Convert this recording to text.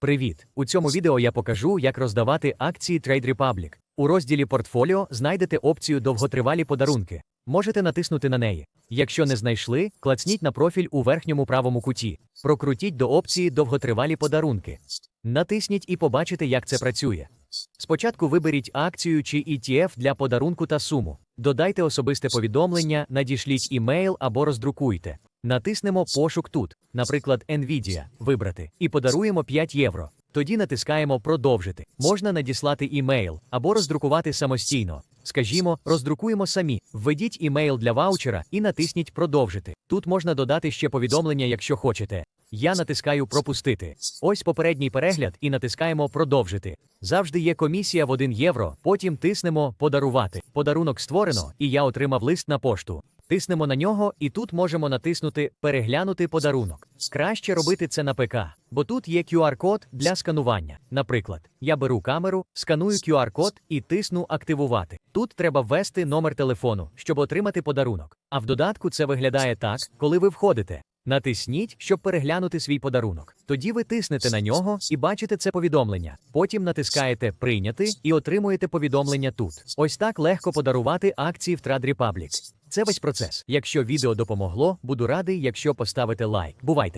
Привіт! У цьому відео я покажу, як роздавати акції Trade Republic. У розділі Портфоліо знайдете опцію Довготривалі подарунки. Можете натиснути на неї. Якщо не знайшли, клацніть на профіль у верхньому правому куті. Прокрутіть до опції Довготривалі подарунки. Натисніть і побачите, як це працює. Спочатку виберіть акцію чи ETF для подарунку та суму. Додайте особисте повідомлення, надішліть імейл або роздрукуйте. Натиснемо Пошук тут, наприклад, Nvidia, вибрати, і подаруємо 5 євро. Тоді натискаємо Продовжити. Можна надіслати імейл або роздрукувати самостійно. Скажімо, роздрукуємо самі. Введіть імейл для ваучера і натисніть Продовжити. Тут можна додати ще повідомлення, якщо хочете. Я натискаю Пропустити. Ось попередній перегляд і натискаємо Продовжити. Завжди є комісія в 1 євро. Потім тиснемо Подарувати. Подарунок створено, і я отримав лист на пошту. Тиснемо на нього, і тут можемо натиснути Переглянути подарунок. Краще робити це на ПК, бо тут є QR-код для сканування. Наприклад, я беру камеру, сканую QR-код і тисну Активувати. Тут треба ввести номер телефону, щоб отримати подарунок. А в додатку це виглядає так, коли ви входите. Натисніть, щоб переглянути свій подарунок. Тоді ви тиснете на нього і бачите це повідомлення. Потім натискаєте Прийняти і отримуєте повідомлення тут. Ось так легко подарувати акції в Trade Republic. Це весь процес. Якщо відео допомогло, буду радий, якщо поставите лайк. Бувайте!